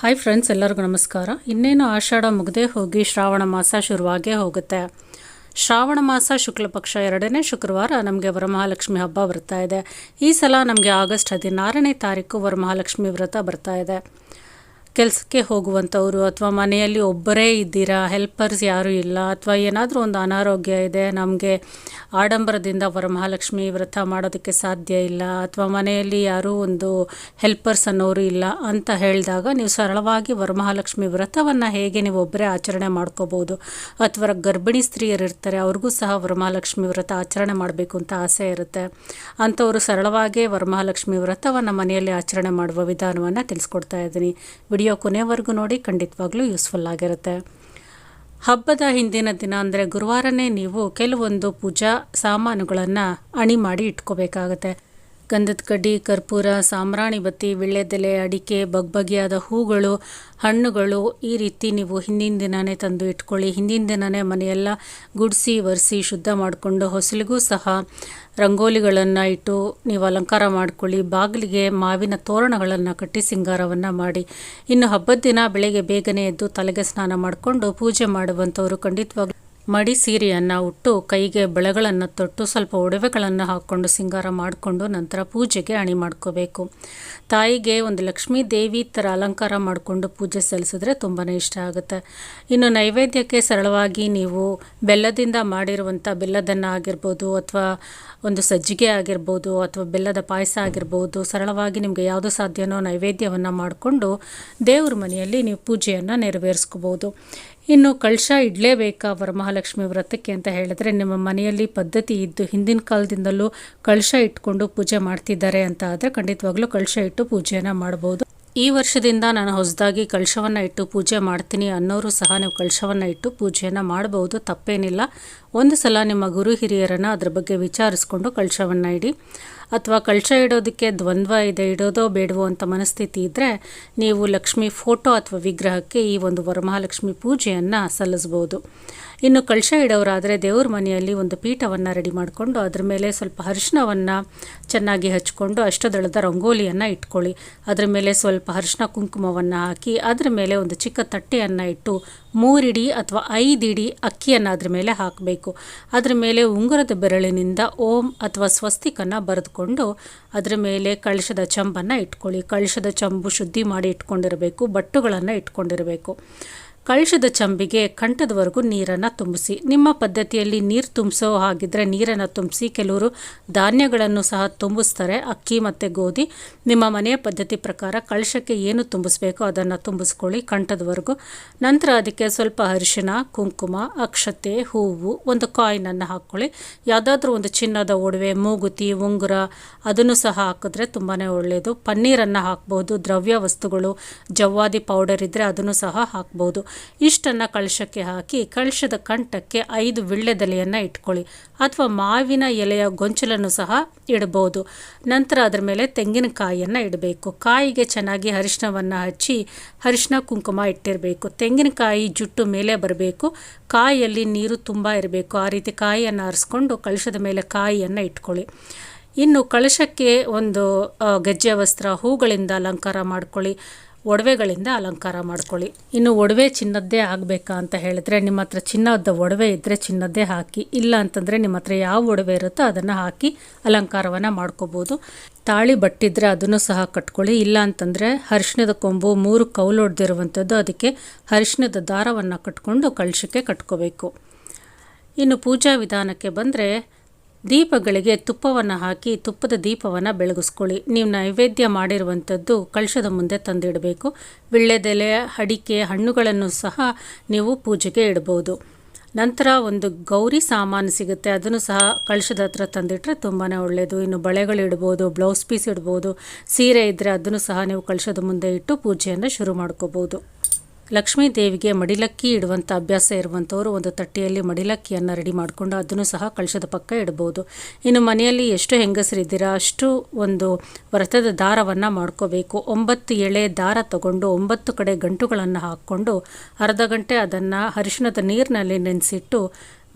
Hi friends ಎಲ್ಲರಿಗೂ ನಮಸ್ಕಾರ. ಇನ್ನೇನು ಆಷಾಢ ಮುಗದೇ ಹೋಗಿ ಶ್ರಾವಣ ಮಾಸ ಶುರುವಾಗೇ ಹೋಗುತ್ತೆ. ಶ್ರಾವಣ ಮಾಸ ಶುಕ್ಲ ಪಕ್ಷ ಎರಡನೇ ಶುಕ್ರವಾರ ನಮಗೆ ವರಮಹಾಲಕ್ಷ್ಮಿ ಹಬ್ಬ ಬರ್ತಾ ಇದೆ. ಈ ಸಲ ನಮಗೆ ಆಗಸ್ಟ್ ಹದಿನಾರನೇ ತಾರೀಕು ವರಮಹಾಲಕ್ಷ್ಮಿ ವ್ರತ ಬರ್ತಾ ಇದೆ. ಕೆಲಸಕ್ಕೆ ಹೋಗುವಂಥವ್ರು ಅಥವಾ ಮನೆಯಲ್ಲಿ ಒಬ್ಬರೇ ಇದ್ದೀರಾ ಹೆಲ್ಪರ್ಸ್ ಯಾರೂ ಇಲ್ಲ, ಅಥವಾ ಏನಾದರೂ ಒಂದು ಅನಾರೋಗ್ಯ ಇದೆ, ನಮಗೆ ಆಡಂಬರದಿಂದ ವರಮಹಾಲಕ್ಷ್ಮಿ ವ್ರತ ಮಾಡೋದಕ್ಕೆ ಸಾಧ್ಯ ಇಲ್ಲ, ಅಥವಾ ಮನೆಯಲ್ಲಿ ಯಾರೂ ಒಂದು ಹೆಲ್ಪರ್ಸ್ ಅನ್ನೋರು ಇಲ್ಲ ಅಂತ ಹೇಳಿದಾಗ ನೀವು ಸರಳವಾಗಿ ವರಮಹಾಲಕ್ಷ್ಮಿ ವ್ರತವನ್ನು ಹೇಗೆ ನೀವು ಒಬ್ಬರೇ ಆಚರಣೆ ಮಾಡ್ಕೋಬೋದು? ಅಥವಾ ಗರ್ಭಿಣಿ ಸ್ತ್ರೀಯರು ಇರ್ತಾರೆ, ಅವ್ರಿಗೂ ಸಹ ವರಮಹಾಲಕ್ಷ್ಮಿ ವ್ರತ ಆಚರಣೆ ಮಾಡಬೇಕು ಅಂತ ಆಸೆ ಇರುತ್ತೆ. ಅಂಥವರು ಸರಳವಾಗಿ ವರಮಹಾಲಕ್ಷ್ಮಿ ವ್ರತವನ್ನು ಮನೆಯಲ್ಲಿ ಆಚರಣೆ ಮಾಡುವ ವಿಧಾನವನ್ನು ತಿಳಿಸ್ಕೊಡ್ತಾ ಇದ್ದೀನಿ. ವಿಡಿಯೋ ಕೊನೆವರೆಗೂ ನೋಡಿ ಖಂಡಿತವಾಗ್ಲೂ ಯೂಸ್ಫುಲ್ ಆಗಿರುತ್ತೆ. ಹಬ್ಬದ ಹಿಂದಿನ ದಿನ ಅಂದರೆ ಗುರುವಾರನೇ ನೀವು ಕೆಲವೊಂದು ಪೂಜಾ ಸಾಮಾನುಗಳನ್ನು ಅಣಿ ಮಾಡಿ ಇಟ್ಕೋಬೇಕಾಗತ್ತೆ. ಗಂಧದ ಕಡ್ಡಿ, ಕರ್ಪೂರ, ಸಾಂಬ್ರಾಣಿ ಬತ್ತಿ, ವಿಳ್ಳೆದೆಲೆ, ಅಡಿಕೆ, ಬಗ್ಬಗೆಯಾದ ಹೂಗಳು, ಹಣ್ಣುಗಳು ಈ ರೀತಿ ನೀವು ಹಿಂದಿನ ದಿನವೇ ತಂದು ಇಟ್ಕೊಳ್ಳಿ ಹಿಂದಿನ ದಿನವೇ ಮನೆಯೆಲ್ಲ ಗುಡಿಸಿ, ಒರೆಸಿ, ಶುದ್ಧ ಮಾಡಿಕೊಂಡು ಹೊಸಲಿಗೂ ಸಹ ರಂಗೋಲಿಗಳನ್ನು ಇಟ್ಟು ನೀವು ಅಲಂಕಾರ ಮಾಡ್ಕೊಳ್ಳಿ. ಬಾಗಿಲಿಗೆ ಮಾವಿನ ತೋರಣಗಳನ್ನು ಕಟ್ಟಿ ಸಿಂಗಾರವನ್ನು ಮಾಡಿ. ಇನ್ನು ಹಬ್ಬದ ದಿನ ಬೆಳಗ್ಗೆ ಬೇಗನೆ ಎದ್ದು ತಲೆಗೆ ಸ್ನಾನ ಮಾಡಿಕೊಂಡು ಪೂಜೆ ಮಾಡುವಂಥವರು ಖಂಡಿತವಾಗ್ಲೂ ಮಡಿ ಸೀರೆಯನ್ನು ಉಟ್ಟು ಕೈಗೆ ಬಳೆಗಳನ್ನು ತೊಟ್ಟು ಸ್ವಲ್ಪ ಒಡವೆಗಳನ್ನು ಹಾಕ್ಕೊಂಡು ಸಿಂಗಾರ ಮಾಡಿಕೊಂಡು ನಂತರ ಪೂಜೆಗೆ ಅಣಿ ಮಾಡ್ಕೋಬೇಕು. ತಾಯಿಗೆ ಒಂದು ಲಕ್ಷ್ಮೀ ದೇವಿ ಥರ ಅಲಂಕಾರ ಮಾಡಿಕೊಂಡು ಪೂಜೆ ಸಲ್ಲಿಸಿದ್ರೆ ತುಂಬಾ ಇಷ್ಟ ಆಗುತ್ತೆ. ಇನ್ನು ನೈವೇದ್ಯಕ್ಕೆ ಸರಳವಾಗಿ ನೀವು ಬೆಲ್ಲದಿಂದ ಮಾಡಿರುವಂಥ ಬೆಲ್ಲದನ್ನ ಆಗಿರ್ಬೋದು ಅಥವಾ ಒಂದು ಸಜ್ಜಿಗೆ ಆಗಿರ್ಬೋದು ಅಥವಾ ಬೆಲ್ಲದ ಪಾಯಸ ಆಗಿರ್ಬೋದು, ಸರಳವಾಗಿ ನಿಮಗೆ ಯಾವುದು ಸಾಧ್ಯನೋ ನೈವೇದ್ಯವನ್ನು ಮಾಡಿಕೊಂಡು ದೇವ್ರ ಮನೆಯಲ್ಲಿ ನೀವು ಪೂಜೆಯನ್ನು ನೆರವೇರಿಸ್ಕೋಬೋದು. ಇನ್ನು ಕಳಶ ಇಡಲೇಬೇಕಾ ವರಮಹಾಲಕ್ಷ್ಮಿ ವ್ರತಕ್ಕೆ ಅಂತ ಹೇಳಿದ್ರೆ ನಿಮ್ಮ ಮನೆಯಲ್ಲಿ ಪದ್ಧತಿ ಇದ್ದು ಹಿಂದಿನ ಕಾಲದಿಂದಲೂ ಕಳಶ ಇಟ್ಕೊಂಡು ಪೂಜೆ ಮಾಡ್ತಿದ್ದಾರೆ ಅಂತ ಆದರೆ ಖಂಡಿತವಾಗ್ಲೂ ಕಳಶ ಇಟ್ಟು ಪೂಜೆಯನ್ನು ಮಾಡ್ಬೋದು. ಈ ವರ್ಷದಿಂದ ನಾನು ಹೊಸದಾಗಿ ಕಳಶವನ್ನು ಇಟ್ಟು ಪೂಜೆ ಮಾಡ್ತೀನಿ ಅನ್ನೋರು ಸಹ ನೀವು ಕಳಶವನ್ನು ಇಟ್ಟು ಪೂಜೆಯನ್ನು ಮಾಡಬಹುದು ತಪ್ಪೇನಿಲ್ಲ. ಒಂದು ಸಲ ನಿಮ್ಮ ಗುರು ಹಿರಿಯರನ್ನು ಅದ್ರ ಬಗ್ಗೆ ವಿಚಾರಿಸ್ಕೊಂಡು ಕಳಶವನ್ನು ಇಡಿ. ಅಥವಾ ಕಳಶ ಇಡೋದಕ್ಕೆ ದ್ವಂದ್ವ ಇದೆ, ಇಡೋದೋ ಬೇಡವೋ ಅಂತ ಮನಸ್ಥಿತಿ ಇದ್ದರೆ ನೀವು ಲಕ್ಷ್ಮಿ ಫೋಟೋ ಅಥವಾ ವಿಗ್ರಹಕ್ಕೆ ಈ ಒಂದು ವರಮಹಾಲಕ್ಷ್ಮಿ ಪೂಜೆಯನ್ನು ಸಲ್ಲಿಸ್ಬೋದು. ಇನ್ನು ಕಳಶ ಇಡೋರಾದರೆ ದೇವ್ರ ಮನೆಯಲ್ಲಿ ಒಂದು ಪೀಠವನ್ನು ರೆಡಿ ಮಾಡಿಕೊಂಡು ಅದ್ರ ಮೇಲೆ ಸ್ವಲ್ಪ ಅರಿಶಿನವನ್ನು ಚೆನ್ನಾಗಿ ಹಚ್ಕೊಂಡು ಅಷ್ಟದಳದ ರಂಗೋಲಿಯನ್ನು ಇಟ್ಕೊಳ್ಳಿ. ಅದರ ಮೇಲೆ ಸ್ವಲ್ಪ ಅರಿಶಿನ ಕುಂಕುಮವನ್ನು ಹಾಕಿ ಅದರ ಮೇಲೆ ಒಂದು ಚಿಕ್ಕ ತಟ್ಟೆಯನ್ನು ಇಟ್ಟು ಮೂರಿಡಿ ಅಥವಾ ಐದಿಡಿ ಅಕ್ಕಿಯನ್ನು ಅದ್ರ ಮೇಲೆ ಹಾಕಬೇಕು. ಅದರ ಮೇಲೆ ಉಂಗುರದ ಬೆರಳಿನಿಂದ ಓಂ ಅಥವಾ ಸ್ವಸ್ತಿಕನ್ನು ಬರೆದುಕೊಂಡು ಅದರ ಮೇಲೆ ಕಳಶದ ಚಂಬನ್ನು ಇಟ್ಕೊಳ್ಳಿ. ಕಳಶದ ಚಂಬು ಶುದ್ಧಿ ಮಾಡಿ ಇಟ್ಕೊಂಡಿರಬೇಕು ಬಟ್ಟುಗಳನ್ನು ಇಟ್ಕೊಂಡಿರಬೇಕು. ಕಳಶದ ಚಂಬಿಗೆ ಕಂಠದವರೆಗೂ ನೀರನ್ನು ತುಂಬಿಸಿ. ನಿಮ್ಮ ಪದ್ಧತಿಯಲ್ಲಿ ನೀರು ತುಂಬಿಸೋ ಹಾಗಿದ್ರೆ ನೀರನ್ನು ತುಂಬಿಸಿ ಕೆಲವರು ಧಾನ್ಯಗಳನ್ನು ಸಹ ತುಂಬಿಸ್ತಾರೆ. ಅಕ್ಕಿ ಮತ್ತು ಗೋಧಿ. ನಿಮ್ಮ ಮನೆಯ ಪದ್ಧತಿ ಪ್ರಕಾರ ಕಳಶಕ್ಕೆ ಏನು ತುಂಬಿಸ್ಬೇಕೋ ಅದನ್ನು ತುಂಬಿಸ್ಕೊಳ್ಳಿ ಕಂಠದವರೆಗೂ. ನಂತರ ಅದಕ್ಕೆ ಸ್ವಲ್ಪ ಅರಿಶಿನ ಕುಂಕುಮ, ಅಕ್ಷತೆ, ಹೂವು ಒಂದು ಕಾಯಿನನ್ನು ಹಾಕ್ಕೊಳ್ಳಿ ಯಾವುದಾದ್ರೂ ಒಂದು ಚಿನ್ನದ ಒಡವೆ, ಮೂಗುತಿ, ಉಂಗುರ ಅದನ್ನು ಸಹ ಹಾಕಿದ್ರೆ ತುಂಬಾ ಒಳ್ಳೆಯದು ಪನ್ನೀರನ್ನು ಹಾಕ್ಬೋದು. ದ್ರವ್ಯ ವಸ್ತುಗಳು, ಜವ್ವಾದಿ ಪೌಡರ್ ಇದ್ದರೆ ಅದನ್ನು ಸಹ ಹಾಕ್ಬೋದು. ಇಷ್ಟನ್ನು ಕಳಶಕ್ಕೆ ಹಾಕಿ, ಕಳಶದ ಕಂಠಕ್ಕೆ ಐದು ವಿಳ್ಳೆದೆಲೆಯನ್ನು ಇಟ್ಕೊಳ್ಳಿ ಅಥವಾ ಮಾವಿನ ಎಲೆಯ ಗೊಂಚಲನ್ನು ಸಹ ಇಡ್ಬೋದು ನಂತರ ಅದರ ಮೇಲೆ ತೆಂಗಿನಕಾಯಿಯನ್ನು ಇಡಬೇಕು. ಕಾಯಿಗೆ ಚೆನ್ನಾಗಿ ಅರಿಶಿನವನ್ನು ಹಚ್ಚಿ ಅರಿಶಿನ ಕುಂಕುಮ ಇಟ್ಟಿರಬೇಕು. ತೆಂಗಿನಕಾಯಿ ಜುಟ್ಟು ಮೇಲೆ ಬರಬೇಕು. ಕಾಯಿಯಲ್ಲಿ ನೀರು ತುಂಬ ಇರಬೇಕು. ಆ ರೀತಿ ಕಾಯಿಯನ್ನು ಆರಿಸ್ಕೊಂಡು ಕಳಶದ ಮೇಲೆ ಕಾಯಿಯನ್ನು ಇಟ್ಕೊಳ್ಳಿ. ಇನ್ನು ಕಳಶಕ್ಕೆ ಒಂದು ಗೆಜ್ಜೆ ವಸ್ತ್ರ ಹೂಗಳಿಂದ ಅಲಂಕಾರ ಮಾಡ್ಕೊಳ್ಳಿ. ಒಡವೆಗಳಿಂದ ಅಲಂಕಾರ ಮಾಡ್ಕೊಳ್ಳಿ. ಇನ್ನು ಒಡವೆ ಚಿನ್ನದ್ದೇ ಆಗಬೇಕಾ ಅಂತ ಹೇಳಿದ್ರೆ ನಿಮ್ಮ ಹತ್ರ ಚಿನ್ನದ ಒಡವೆ ಇದ್ದರೆ ಚಿನ್ನದ್ದೇ ಹಾಕಿ, ಇಲ್ಲ ಅಂತಂದರೆ ನಿಮ್ಮ ಹತ್ರ ಯಾವ ಒಡವೆ ಇರುತ್ತೋ ಅದನ್ನು ಹಾಕಿ ಅಲಂಕಾರವನ್ನು ಮಾಡ್ಕೋಬೋದು. ತಾಳಿ ಬಟ್ಟಿದ್ರೆ ಅದನ್ನು ಸಹ ಕಟ್ಕೊಳ್ಳಿ, ಇಲ್ಲ ಅಂತಂದರೆ ಅರಿಶಿಣದ ಕೊಂಬು ಮೂರು ಕೌಲು ಹೊಡೆದಿರುವಂಥದ್ದು ಅದಕ್ಕೆ ಅರಿಶಿಣದ ದಾರವನ್ನು ಕಟ್ಕೊಂಡು ಕಳಶಕ್ಕೆ ಕಟ್ಕೋಬೇಕು. ಇನ್ನು ಪೂಜಾ ವಿಧಾನಕ್ಕೆ ಬಂದರೆ ದೀಪಗಳಿಗೆ ತುಪ್ಪವನ್ನು ಹಾಕಿ ತುಪ್ಪದ ದೀಪವನ್ನು ಬೆಳಗಿಸ್ಕೊಳ್ಳಿ. ನೀವು ನೈವೇದ್ಯ ಮಾಡಿರುವಂಥದ್ದು ಕಳಶದ ಮುಂದೆ ತಂದಿಡಬೇಕು. ವಿಳ್ಳೆದೆಲೆ, ಅಡಿಕೆ, ಹಣ್ಣುಗಳನ್ನು ಸಹ ನೀವು ಪೂಜೆಗೆ ಇಡ್ಬೋದು ನಂತರ ಒಂದು ಗೌರಿ ಸಾಮಾನು ಸಿಗುತ್ತೆ. ಅದನ್ನು ಸಹ ಕಳಶದ ಹತ್ರ ತಂದಿಟ್ಟರೆ ತುಂಬಾ ಒಳ್ಳೆಯದು ಇನ್ನು ಬಳೆಗಳು ಇಡ್ಬೋದು, ಬ್ಲೌಸ್ ಪೀಸ್ ಇಡ್ಬೋದು, ಸೀರೆ ಇದ್ದರೆ ಅದನ್ನು ಸಹ ನೀವು ಕಳಶದ ಮುಂದೆ ಇಟ್ಟು ಪೂಜೆಯನ್ನು ಶುರು ಮಾಡ್ಕೋಬೋದು ಲಕ್ಷ್ಮೀ ದೇವಿಗೆ ಮಡಿಲಕ್ಕಿ ಇಡುವಂಥ ಅಭ್ಯಾಸ ಇರುವಂಥವರು ಒಂದು ತಟ್ಟೆಯಲ್ಲಿ ಮಡಿಲಕ್ಕಿಯನ್ನು ರೆಡಿ ಮಾಡಿಕೊಂಡು ಅದನ್ನು ಸಹ ಕಳಶದ ಪಕ್ಕ ಇಡ್ಬೋದು. ಇನ್ನು ಮನೆಯಲ್ಲಿ ಎಷ್ಟು ಹೆಂಗಸರಿದ್ದೀರಾ ಅಷ್ಟು ಒಂದು ವ್ರತದ ದಾರವನ್ನು ಮಾಡ್ಕೋಬೇಕು. ಒಂಬತ್ತು ಎಳೆ ದಾರ ತಗೊಂಡು ಒಂಬತ್ತು ಕಡೆ ಗಂಟುಗಳನ್ನು ಹಾಕ್ಕೊಂಡು ಅರ್ಧ ಗಂಟೆ ಅದನ್ನು ಅರಿಶಿಣದ ನೀರಿನಲ್ಲಿ ನೆನೆಸಿಟ್ಟು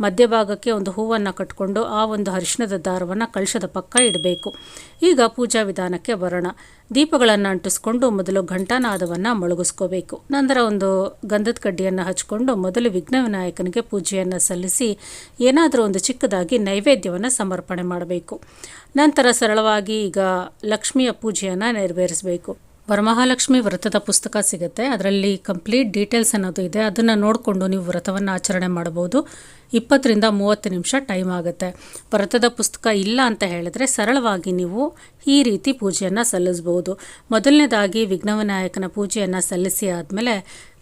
ಮಧ್ಯಭಾಗಕ್ಕೆ ಒಂದು ಹೂವನ್ನು ಕಟ್ಕೊಂಡು ಆ ಒಂದು ಅರಿಶಿಣದ ದಾರವನ್ನು ಕಳಶದ ಪಕ್ಕ ಇಡಬೇಕು. ಈಗ ಪೂಜಾ ವಿಧಾನಕ್ಕೆ ಬರೋಣ. ದೀಪಗಳನ್ನು ಅಂಟಿಸ್ಕೊಂಡು ಮೊದಲು ಘಂಟಾನಾದವನ್ನು ಮೊಳಗಿಸ್ಕೋಬೇಕು. ನಂತರ ಒಂದು ಗಂಧದ ಕಡ್ಡಿಯನ್ನು ಹಚ್ಕೊಂಡು ಮೊದಲು ವಿಘ್ನ ವಿನಾಯಕನಿಗೆ ಪೂಜೆಯನ್ನು ಸಲ್ಲಿಸಿ ಏನಾದರೂ ಒಂದು ಚಿಕ್ಕದಾಗಿ ನೈವೇದ್ಯವನ್ನು ಸಮರ್ಪಣೆ ಮಾಡಬೇಕು. ನಂತರ ಸರಳವಾಗಿ ಈಗ ಲಕ್ಷ್ಮಿಯ ಪೂಜೆಯನ್ನು ನೆರವೇರಿಸಬೇಕು. ವರಮಹಾಲಕ್ಷ್ಮಿ ವ್ರತದ ಪುಸ್ತಕ ಸಿಗುತ್ತೆ. ಅದರಲ್ಲಿ ಕಂಪ್ಲೀಟ್ ಡೀಟೇಲ್ಸ್ ಅನ್ನೋದು ಇದೆ. ಅದನ್ನು ನೋಡಿಕೊಂಡು ನೀವು ವ್ರತವನ್ನು ಆಚರಣೆ ಮಾಡಬಹುದು. ಇಪ್ಪತ್ತರಿಂದ ಮೂವತ್ತು ನಿಮಿಷ ಟೈಮ್ ಆಗುತ್ತೆ. ವ್ರತದ ಪುಸ್ತಕ ಇಲ್ಲ ಅಂತ ಹೇಳಿದ್ರೆ ಸರಳವಾಗಿ ನೀವು ಈ ರೀತಿ ಪೂಜೆಯನ್ನು ಸಲ್ಲಿಸ್ಬೋದು ಮೊದಲನೇದಾಗಿ ವಿಘ್ನವಿನಾಯಕನ ಪೂಜೆಯನ್ನು ಸಲ್ಲಿಸಿ ಆದಮೇಲೆ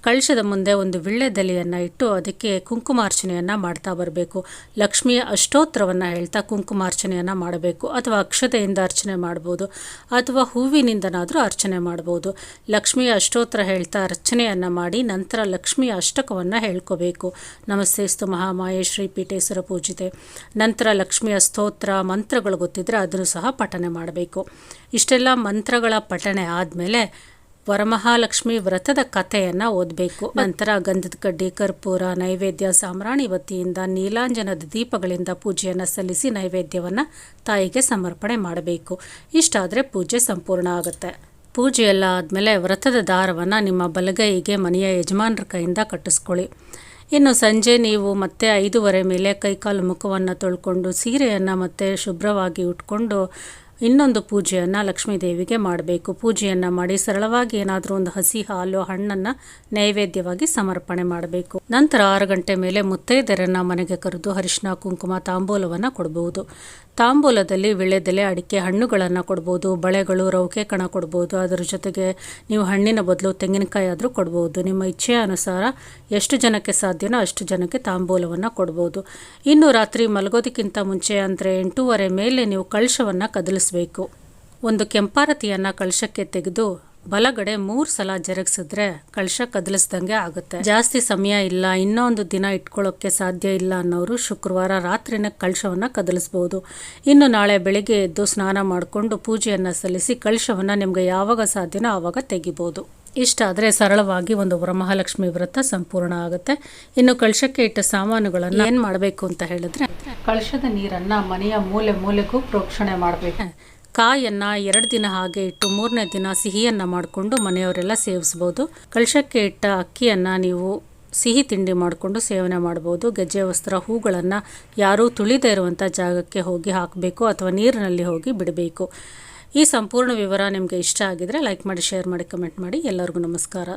ಕಳಶದ ಮುಂದೆ ಒಂದು ವಿಳ್ಳೆದೆಲೆಯನ್ನು ಇಟ್ಟು ಅದಕ್ಕೆ ಕುಂಕುಮಾರ್ಚನೆಯನ್ನು ಮಾಡ್ತಾ ಬರಬೇಕು. ಲಕ್ಷ್ಮಿಯ ಅಷ್ಟೋತ್ತರವನ್ನು ಹೇಳ್ತಾ ಕುಂಕುಮಾರ್ಚನೆಯನ್ನು ಮಾಡಬೇಕು ಅಥವಾ ಅಕ್ಷತೆಯಿಂದ ಅರ್ಚನೆ ಮಾಡ್ಬೋದು ಅಥವಾ ಹೂವಿನಿಂದನಾದರೂ ಅರ್ಚನೆ ಮಾಡ್ಬೋದು. ಲಕ್ಷ್ಮಿಯ ಅಷ್ಟೋತ್ತರ ಹೇಳ್ತಾ ಅರ್ಚನೆಯನ್ನು ಮಾಡಿ ನಂತರ ಲಕ್ಷ್ಮಿಯ ಅಷ್ಟಕವನ್ನು ಹೇಳ್ಕೋಬೇಕು. ನಮಸ್ತೆ ಸ್ತು ಮಹಾಮಾಯೇ ಶ್ರೀ ಪೀಠೇಶ್ವರ ಪೂಜಿತೆ. ನಂತರ ಲಕ್ಷ್ಮಿಯ ಸ್ತೋತ್ರ ಮಂತ್ರಗಳು ಗೊತ್ತಿದ್ದರೆ ಅದನ್ನು ಸಹ ಪಠನೆ ಮಾಡಬೇಕು. ಇಷ್ಟೆಲ್ಲ ಮಂತ್ರಗಳ ಪಠನೆ ಆದಮೇಲೆ ವರಮಹಾಲಕ್ಷ್ಮಿ ವ್ರತದ ಕಥೆಯನ್ನು ಓದಬೇಕು. ನಂತರ ಗಂಧದ ಕಡ್ಡಿ ಕರ್ಪೂರ ನೈವೇದ್ಯ ಸಾಮ್ರಾಣಿ ವತಿಯಿಂದ ನೀಲಾಂಜನದ ದೀಪಗಳಿಂದ ಪೂಜೆಯನ್ನು ಸಲ್ಲಿಸಿ ನೈವೇದ್ಯವನ್ನು ತಾಯಿಗೆ ಸಮರ್ಪಣೆ ಮಾಡಬೇಕು. ಇಷ್ಟಾದರೆ ಪೂಜೆ ಸಂಪೂರ್ಣ ಆಗುತ್ತೆ. ಪೂಜೆ ಎಲ್ಲ ಆದಮೇಲೆ ವ್ರತದ ದಾರವನ್ನು ನಿಮ್ಮ ಬಲಗೈಗೆ ಮನೆಯ ಯಜಮಾನರ ಕೈಯಿಂದ ಕಟ್ಟಿಸ್ಕೊಳ್ಳಿ. ಇನ್ನು ಸಂಜೆ ನೀವು ಮತ್ತೆ ಐದೂವರೆ ಮೇಲೆ ಕೈಕಾಲು ಮುಖವನ್ನು ತೊಳ್ಕೊಂಡು ಸೀರೆಯನ್ನು ಮತ್ತೆ ಶುಭ್ರವಾಗಿ ಉಟ್ಕೊಂಡು ಇನ್ನೊಂದು ಪೂಜೆಯನ್ನು ಲಕ್ಷ್ಮೀ ದೇವಿಗೆ ಮಾಡಬೇಕು. ಪೂಜೆಯನ್ನು ಮಾಡಿ ಸರಳವಾಗಿ ಏನಾದರೂ ಒಂದು ಹಸಿ ಹಾಲು, ಹಣ್ಣನ್ನು ನೈವೇದ್ಯವಾಗಿ ಸಮರ್ಪಣೆ ಮಾಡಬೇಕು. ನಂತರ ಆರು ಗಂಟೆ ಮೇಲೆ ಮುತ್ತೈದೆರನ್ನ ಮನೆಗೆ ಕರೆದು ಅರಿಶಿನ ಕುಂಕುಮ, ತಾಂಬೂಲವನ್ನು ಕೊಡಬಹುದು ತಾಂಬೂಲದಲ್ಲಿ ವಿಳೆದೆಲೆ ಅಡಿಕೆ ಹಣ್ಣುಗಳನ್ನು ಕೊಡ್ಬೋದು. ಬಳೆಗಳು, ರೌಕೆ ಕಣ ಕೊಡ್ಬೋದು. ಅದರ ಜೊತೆಗೆ ನೀವು ಹಣ್ಣಿನ ಬದಲು ತೆಂಗಿನಕಾಯಿ ಆದರೂ ಕೊಡ್ಬೋದು. ನಿಮ್ಮ ಇಚ್ಛೆಯ ಅನುಸಾರ ಎಷ್ಟು ಜನಕ್ಕೆ ಸಾಧ್ಯನೋ ಅಷ್ಟು ಜನಕ್ಕೆ ತಾಂಬೂಲವನ್ನು ಕೊಡ್ಬೋದು. ಇನ್ನು ರಾತ್ರಿ ಮಲಗೋದಕ್ಕಿಂತ ಮುಂಚೆ ಅಂದರೆ ಎಂಟೂವರೆ ಮೇಲೆ ನೀವು ಕಳಶವನ್ನು ಕದಲಿಸಬೇಕು ಒಂದು ಕೆಂಪಾರತಿಯನ್ನು ಕಳಶಕ್ಕೆ ತೆಗೆದು ಬಲಗಡೆ ಮೂರು ಸಲ ಜರಗಿಸಿದ್ರೆ ಕಳಶ ಕದಲಿಸ್ದಂಗೆ ಆಗುತ್ತೆ. ಜಾಸ್ತಿ ಸಮಯ ಇಲ್ಲ, ಇನ್ನೊಂದು ದಿನ ಇಟ್ಕೊಳ್ಳೋಕ್ಕೆ ಸಾಧ್ಯ ಇಲ್ಲ ಅನ್ನೋರು ಶುಕ್ರವಾರ ರಾತ್ರಿನೇ ಕಳಶವನ್ನು ಕದಲಿಸ್ಬೋದು. ಇನ್ನು ನಾಳೆ ಬೆಳಿಗ್ಗೆ ಎದ್ದು ಸ್ನಾನ ಮಾಡಿಕೊಂಡು ಪೂಜೆಯನ್ನು ಸಲ್ಲಿಸಿ ಕಳಶವನ್ನು ನಿಮಗೆ ಯಾವಾಗ ಸಾಧ್ಯನೋ ಆವಾಗ ತೆಗಿಬೋದು. ಇಷ್ಟಾದರೆ ಸರಳವಾಗಿ ಒಂದು ವರಮಹಾಲಕ್ಷ್ಮಿ ವ್ರತ ಸಂಪೂರ್ಣ ಆಗುತ್ತೆ. ಇನ್ನು ಕಳಶಕ್ಕೆ ಇಟ್ಟ ಸಾಮಾನುಗಳನ್ನು ಏನು ಮಾಡಬೇಕು ಅಂತ ಹೇಳಿದ್ರೆ ಕಳಶದ ನೀರನ್ನು ಮನೆಯ ಮೂಲೆ ಮೂಲೆಗೂ ಪ್ರೋಕ್ಷಣೆ ಮಾಡಬೇಕು. ಕಾಯನ್ನು ಎರಡು ದಿನ ಹಾಗೆ ಇಟ್ಟು ಮೂರನೇ ದಿನ ಸಿಹಿಯನ್ನು ಮಾಡಿಕೊಂಡು ಮನೆಯವರೆಲ್ಲ ಸೇವಿಸ್ಬೋದು. ಕಳಶಕ್ಕೆ ಇಟ್ಟ ಅಕ್ಕಿಯನ್ನು ನೀವು ಸಿಹಿ ತಿಂಡಿ ಮಾಡಿಕೊಂಡು ಸೇವನೆ ಮಾಡ್ಬೋದು. ಗೆಜ್ಜೆ ವಸ್ತ್ರ ಹೂಗಳನ್ನು ಯಾರೂ ತುಳಿದೇ ಇರುವಂಥ ಜಾಗಕ್ಕೆ ಹೋಗಿ ಹಾಕಬೇಕು ಅಥವಾ ನೀರಿನಲ್ಲಿ ಹೋಗಿ ಬಿಡಬೇಕು. ಈ ಸಂಪೂರ್ಣ ವಿವರ ನಿಮಗೆ ಇಷ್ಟ ಆಗಿದರೆ ಲೈಕ್ ಮಾಡಿ ಶೇರ್ ಮಾಡಿ ಕಮೆಂಟ್ ಮಾಡಿ. ಎಲ್ಲರಿಗೂ ನಮಸ್ಕಾರ.